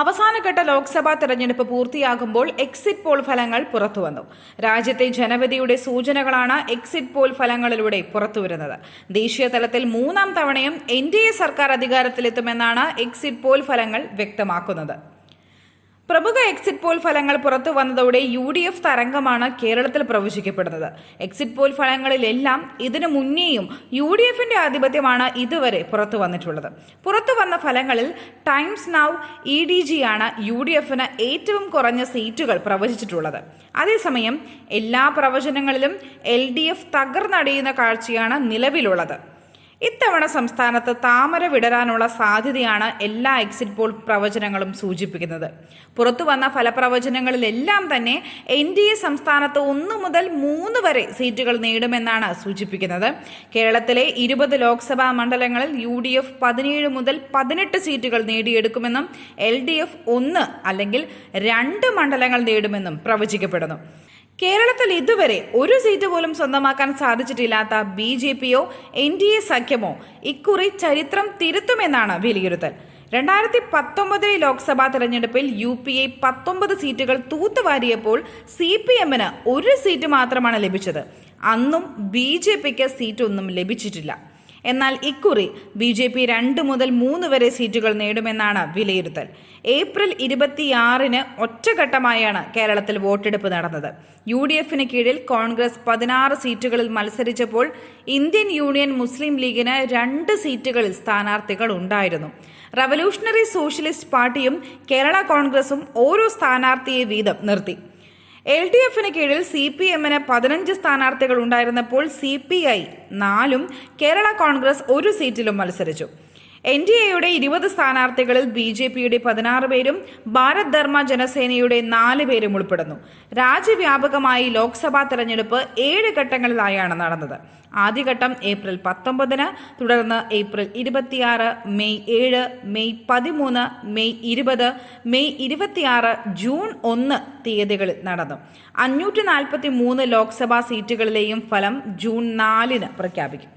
അവസാനഘട്ട ലോക്സഭാ തെരഞ്ഞെടുപ്പ് പൂർത്തിയാകുമ്പോൾ എക്സിറ്റ് പോൾ ഫലങ്ങൾ പുറത്തുവന്നു. രാജ്യത്തെ ജനവിധിയുടെ സൂചനകളാണ് എക്സിറ്റ് പോൾ ഫലങ്ങളിലൂടെ പുറത്തുവരുന്നത്. ദേശീയ തലത്തിൽ മൂന്നാം തവണയും എൻ സർക്കാർ അധികാരത്തിലെത്തുമെന്നാണ് എക്സിറ്റ് പോൾ ഫലങ്ങൾ വ്യക്തമാക്കുന്നത്. പ്രമുഖ എക്സിറ്റ് പോൾ ഫലങ്ങൾ പുറത്തു വന്നതോടെ യു ഡി എഫ് തരംഗമാണ് കേരളത്തിൽ പ്രവചിക്കപ്പെടുന്നത് എക്സിറ്റ് പോൾ ഫലങ്ങളിലെല്ലാം ഇതിനു മുന്നേയും യു ഡി എഫിന്റെ ആധിപത്യമാണ് ഇതുവരെ പുറത്തു വന്നിട്ടുള്ളത്. പുറത്തു വന്ന ഫലങ്ങളിൽ Times Now E D G ആണ് യു ഡി എഫിന് ഏറ്റവും കുറഞ്ഞ സീറ്റുകൾ പ്രവചിച്ചിട്ടുള്ളത്. അതേസമയം എല്ലാ പ്രവചനങ്ങളിലും എൽ ഡി എഫ് തകർന്നടിയുന്ന കാഴ്ചയാണ് നിലവിലുള്ളത്. ഇത്തവണ സംസ്ഥാനത്ത് താമര വിടരാനുള്ള സാധ്യതയാണ് എല്ലാ എക്സിറ്റ് പോൾ പ്രവചനങ്ങളും സൂചിപ്പിക്കുന്നത്. പുറത്തു വന്ന ഫലപ്രവചനങ്ങളിലെല്ലാം തന്നെ എൻ ഡി എ സംസ്ഥാനത്ത് ഒന്ന് മുതൽ മൂന്ന് വരെ സീറ്റുകൾ നേടുമെന്നാണ് സൂചിപ്പിക്കുന്നത്. കേരളത്തിലെ ഇരുപത് ലോക്സഭാ മണ്ഡലങ്ങളിൽ യു ഡി എഫ് പതിനേഴ് മുതൽ പതിനെട്ട് സീറ്റുകൾ നേടിയെടുക്കുമെന്നും എൽ ഡി എഫ് ഒന്ന് അല്ലെങ്കിൽ രണ്ട് മണ്ഡലങ്ങൾ നേടുമെന്നും പ്രവചിക്കപ്പെടുന്നു. കേരളത്തിൽ ഇതുവരെ ഒരു സീറ്റ് പോലും സ്വന്തമാക്കാൻ സാധിച്ചിട്ടില്ലാത്ത ബി ജെ പിയോ എൻ ഡി എ സഖ്യമോ ഇക്കുറി ചരിത്രം തിരുത്തുമെന്നാണ് വിലയിരുത്തൽ. രണ്ടായിരത്തി പത്തൊമ്പതിലെ ലോക്സഭാ തെരഞ്ഞെടുപ്പിൽ യു പി എ പത്തൊമ്പത് സീറ്റുകൾ തൂത്തുവാരിയപ്പോൾ സി പി എമ്മിന് ഒരു സീറ്റ് മാത്രമാണ് ലഭിച്ചത്. അന്നും ബി ജെ പിക്ക് സീറ്റൊന്നും ലഭിച്ചിട്ടില്ല. എന്നാൽ ഇക്കുറി ബി ജെ പി രണ്ട് മുതൽ മൂന്ന് വരെ സീറ്റുകൾ നേടുമെന്നാണ് വിലയിരുത്തൽ. ഏപ്രിൽ ഇരുപത്തിയാറിന് ഒറ്റഘട്ടമായാണ് കേരളത്തിൽ വോട്ടെടുപ്പ് നടന്നത്. യു ഡി എഫിന് കീഴിൽ കോൺഗ്രസ് പതിനാറ് സീറ്റുകളിൽ മത്സരിച്ചപ്പോൾ ഇന്ത്യൻ യൂണിയൻ മുസ്ലിം ലീഗിന് രണ്ട് സീറ്റുകളിൽ സ്ഥാനാർത്ഥികൾ ഉണ്ടായിരുന്നു. റവല്യൂഷണറി സോഷ്യലിസ്റ്റ് പാർട്ടിയും കേരള കോൺഗ്രസും ഓരോ സ്ഥാനാർത്ഥിയെ വീതം നിർത്തി. എൽ ഡി എഫിന് കീഴിൽ സി പി എമ്മിന് പതിനഞ്ച് സ്ഥാനാർത്ഥികൾ ഉണ്ടായിരുന്നപ്പോൾ സി പി ഐ നാലും കേരള കോൺഗ്രസ് ഒരു സീറ്റിലും മത്സരിച്ചു. എൻ ഡി എയുടെ ഇരുപത് സ്ഥാനാർത്ഥികളിൽ ബി ജെ പിയുടെ പതിനാറ് പേരും ഭാരത് ധർമ്മ ജനസേനയുടെ നാല് പേരും ഉൾപ്പെടുന്നു. രാജ്യവ്യാപകമായി ലോക്സഭാ തെരഞ്ഞെടുപ്പ് ഏഴ് ഘട്ടങ്ങളിലായാണ് നടന്നത്. ആദ്യഘട്ടം ഏപ്രിൽ പത്തൊമ്പതിന് തുടർന്ന് ഏപ്രിൽ ഇരുപത്തിയാറ് മെയ് ഏഴ് മെയ് പതിമൂന്ന് മെയ് ഇരുപത് മെയ് ഇരുപത്തിയാറ് ജൂൺ ഒന്ന് തീയതികളിൽ നടന്നു. അഞ്ഞൂറ്റി നാൽപ്പത്തി മൂന്ന് ലോക്സഭാ സീറ്റുകളിലെയും ഫലം ജൂൺ നാലിന് പ്രഖ്യാപിക്കും.